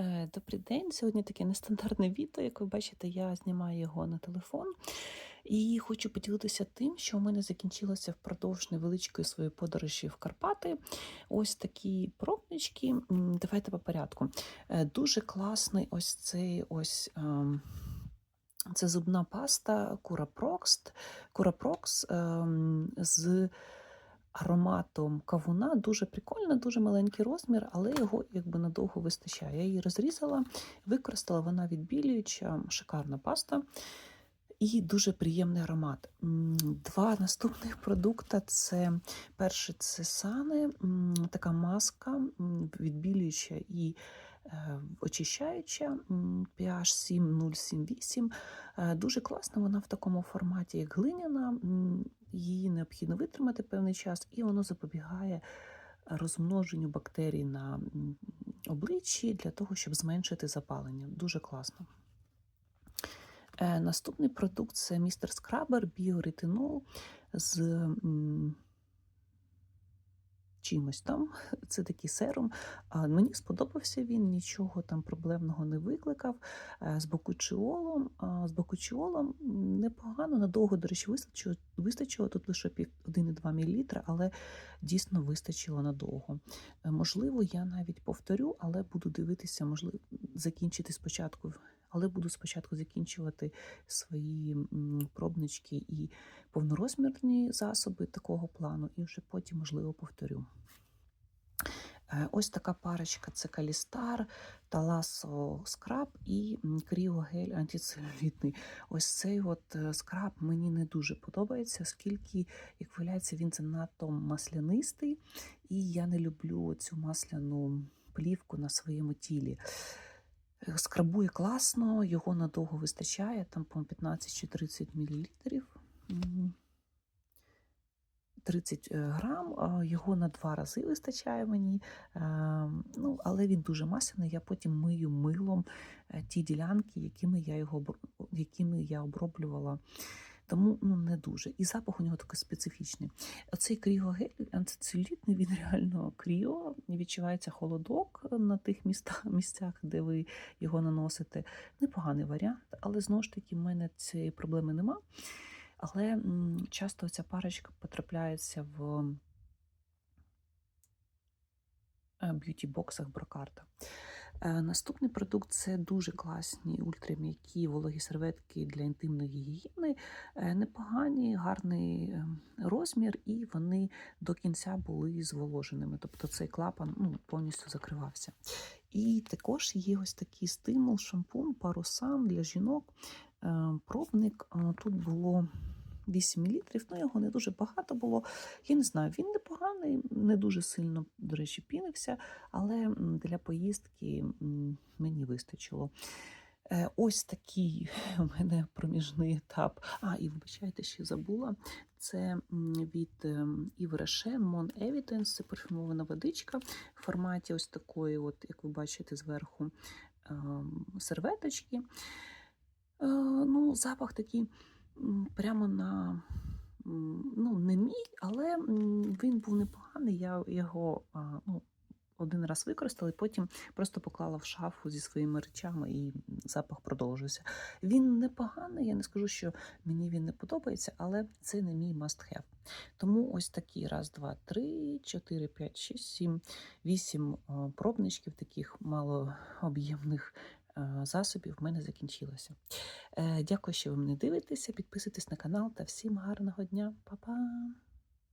Е, Добрий день. Сьогодні таке нестандартне відео. Як ви бачите, я знімаю його на телефон. І хочу поділитися тим, що у мене закінчилося впродовж невеличкої своєї подорожі в Карпати. Ось такі пробнички. Давайте по порядку. Е, Дуже класний ось цей ось. ем, Це зубна паста Curaprox, Curaprox ем, з ароматом кавуна. Дуже прикольна, дуже маленький розмір, але його якби надовго вистачає. Я її розрізала, використала вона відбілююча, шикарна паста. І дуже приємний аромат. Два наступних продукти це перше це сани, така маска відбілююча і очищаюча pH 7078. Е, Дуже класна вона в такому форматі, як глиняна. Її необхідно витримати певний час, і воно запобігає розмноженню бактерій на обличчі для того, щоб зменшити запалення. Дуже класно. Е, Наступний продукт це містер Скрабер біоретинол з чимось там. Це такий серум. Мені сподобався він, нічого там проблемного не викликав. Е, З бокучіолом, з бокучіолом непогано, надовго, до речі, вистачило, вистачило тут лише пів- 1,2 мл, але дійсно вистачило надовго. Е, Можливо, я навіть повторю, але буду дивитися, можливо, закінчити спочатку. Але буду спочатку закінчувати свої пробнички і повнорозмірні засоби такого плану, і вже потім, можливо, повторю. Е, Ось така парочка це Калістар, Таласо скраб і Кріогель антицелюлітний. Ось цей от е, скраб мені не дуже подобається, оскільки, як виявляється, він занадто маслянистий, і я не люблю цю масляну плівку на своєму тілі. Е, Скрабує класно, його надовго вистачає, там, по 15 чи 30 мл. 30 е, грам, його на два рази вистачає мені. Е, Ну, але він дуже масляний. Я потім мию милом е, ті ділянки, якими я його якими я оброблювала. Тому ну, не дуже. І запах у нього такий специфічний. Оцей кріогель антицелюлітний, він реально кріо, відчувається холодок на тих містах, місцях, де ви його наносите. Непоганий варіант, але знову ж таки, в мене цієї проблеми нема. Але часто ця парочка потрапляється в е, б'юті-боксах брокарта. Е, Наступний продукт це дуже класні ультрам'які вологі серветки для інтимної гігієни. Е, Непогані, гарний розмір, і вони до кінця були зволоженими. Тобто цей клапан ну, повністю закривався. І також є ось такий стимул, шампунь, парусан для жінок. Е, Пробник е, тут було 8 мл, ну його не дуже багато було. Я не знаю, він непоганий, не дуже сильно, до речі, пінився, але для поїздки мені вистачило. Е, Ось такий у мене проміжний етап. А, і вибачайте, ще забула. Це від Rocher Mon Evidence, це парфюмована водичка в форматі ось такої, от, як ви бачите, зверху ем, серветочки. Е, Ну, запах такий прямо на ну, не мій, але він був непоганий. Я його ну, один раз використала, і потім просто поклала в шафу зі своїми речами, і запах продовжився. Він непоганий, я не скажу, що мені він не подобається, але це не мій must have. Тому ось такі раз, два, три, чотири, п'ять, шість, сім, вісім пробничків таких малооб'ємних засобів в мене закінчилося. Е, Дякую, що ви мене дивитеся. Підписуйтесь на канал та всім гарного дня. Па-па!